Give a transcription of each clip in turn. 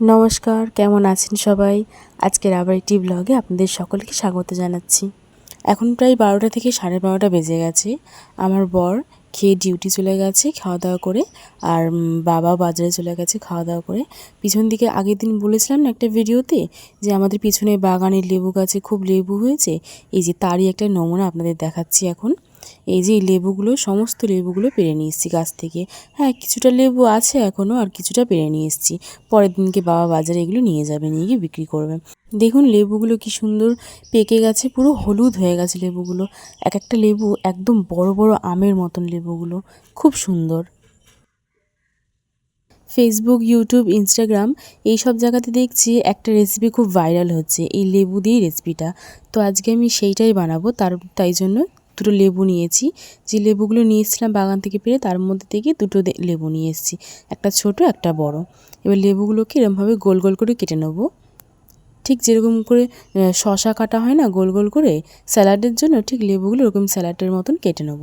নমস্কার, কেমন আছেন সবাই? আজকের আবার একটি ব্লগে আপনাদের সকলকে স্বাগত জানাচ্ছি। এখন প্রায় বারোটা থেকে সাড়ে বারোটা বেজে গেছে। আমার বর খেয়ে ডিউটি চলে গেছে খাওয়া দাওয়া করে, আর বাবা বাজারে চলে গেছে খাওয়া দাওয়া করে। পিছন দিকে আগের দিন বলেছিলাম না একটা ভিডিওতে, যে আমাদের পিছনে বাগানের লেবু গাছে খুব লেবু হয়েছে, এই যে তারই একটা নমুনা আপনাদের দেখাচ্ছি এখন। এই যে লেবুগুলো, সমস্ত লেবুগুলো পেরে নিয়ে এসেছি গাছ থেকে। হ্যাঁ কিছুটা লেবু আছে এখনও আর কিছুটা পেরে নিয়ে এসেছি। পরের দিনকে বাবা বাজারে এগুলো নিয়ে যাবে, নিয়ে গিয়ে বিক্রি করবে। দেখুন লেবুগুলো কি সুন্দর পেকে গেছে, পুরো হলুদ হয়ে গেছে লেবুগুলো। এক একটা লেবু একদম বড় বড় আমের মতন লেবুগুলো, খুব সুন্দর। ফেসবুক ইউটিউব ইনস্টাগ্রাম এই সব জায়গাতে দেখছি একটা রেসিপি খুব ভাইরাল হচ্ছে, এই লেবু দিয়েই রেসিপিটা তো আজকে আমি সেইটাই বানাবো, তার, তাই জন্য দুটো লেবু নিয়েছি। যে লেবুগুলো নিয়েছিলাম বাগান থেকে পেরে, তার মধ্যে থেকে দুটো লেবু নিয়ে এসেছি। একটা ছোট, একটা বড়। এবার লেবুগুলোকে এরমভাবে গোল গোল করে কেটে নেব। ঠিক যেরকম করে শশা কাটা হয় না, গোল গোল করে, স্যালাডের জন্য ঠিক লেবুগুলো ওরকম স্যালাডের মতন কেটে নেব।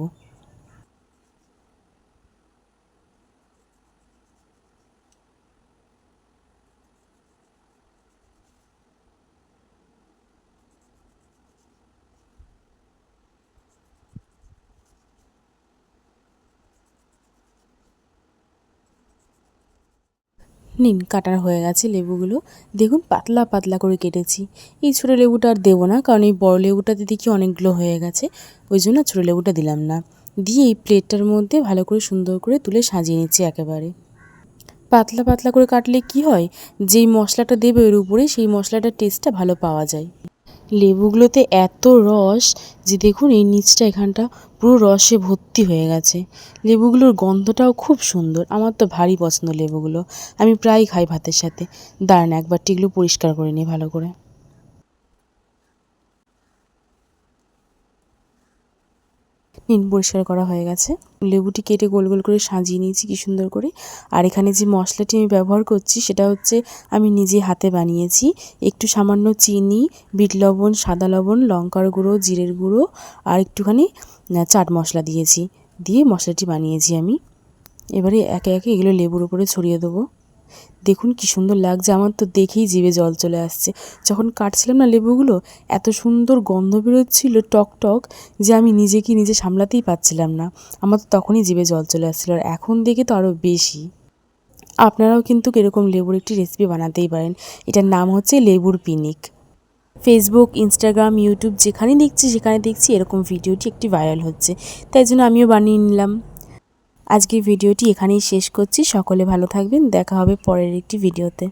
নিন, কাটার হয়ে গেছে লেবুগুলো। দেখুন, পাতলা পাতলা করে কেটেছি। এই ছোটো লেবুটা আর দেবো না, কারণ এই বড় লেবুটাতে দেখি অনেকগুলো হয়ে গেছে, ওই জন্য ছোটো লেবুটা দিলাম না। দিয়ে এই প্লেটটার মধ্যে ভালো করে সুন্দর করে তুলে সাজিয়ে নিচ্ছি একেবারে। পাতলা পাতলা করে কাটলে কি হয়, যেই মশলাটা দেবে ওর উপরে সেই মশলাটার টেস্টটা ভালো পাওয়া যায়। লেবুগুলোতে এত রস যে দেখুন এই নিচটা এখানটা পুরো রসে ভর্তি হয়ে গেছে। লেবুগুলোর গন্ধটাও খুব সুন্দর। আমার তো ভারী পছন্দ লেবুগুলো। আমি প্রায়ই খাই ভাতের সাথে। দাঁড়ান একবার টিগুলো পরিষ্কার করে নিই ভালো করে। নিন পরিষ্কার করা হয়ে গেছে। লেবুটি কেটে গোল গোল করে সাজিয়ে নিয়েছি, কি সুন্দর করে। আর এখানে যে মশলাটি আমি ব্যবহার করছি, সেটা হচ্ছে আমি নিজে হাতে বানিয়েছি। একটু সামান্য চিনি, বিট লবণ, সাদা লবণ, লঙ্কার গুঁড়ো, জিরের গুঁড়ো, আর একটুখানি চাট মশলা দিয়েছি। দিয়ে মশলাটি বানিয়েছি আমি। এবারে একে একে এগুলো লেবুর উপরে ছড়িয়ে দেবো। দেখুন কি সুন্দর লাগছে, আমার তো দেখেই জিভে জল চলে আসছে। যখন কাটছিলাম না লেবুগুলো, এত সুন্দর গন্ধ বেরোচ্ছিল টক টক যে আমি নিজেকে নিজে সামলাতেই পারছিলাম না। আমার তো তখনই জিভে জল চলে আসছিল আর এখন দেখে তো আরও বেশি। আপনারাও কিন্তু এরকম লেবুর একটি রেসিপি বানাতেই পারেন। এটার নাম হচ্ছে লেবুর পিনিক। ফেসবুক ইনস্টাগ্রাম ইউটিউব যেখানে দেখছি, সেখানে দেখছি এরকম ভিডিওটি একটি ভাইরাল হচ্ছে। তাই জন্য আমিও বানিয়ে নিলাম। আজকের ভিডিওটি এখানেই শেষ করছি। সকলে ভালো থাকবেন। দেখা হবে পরের একটি ভিডিওতে।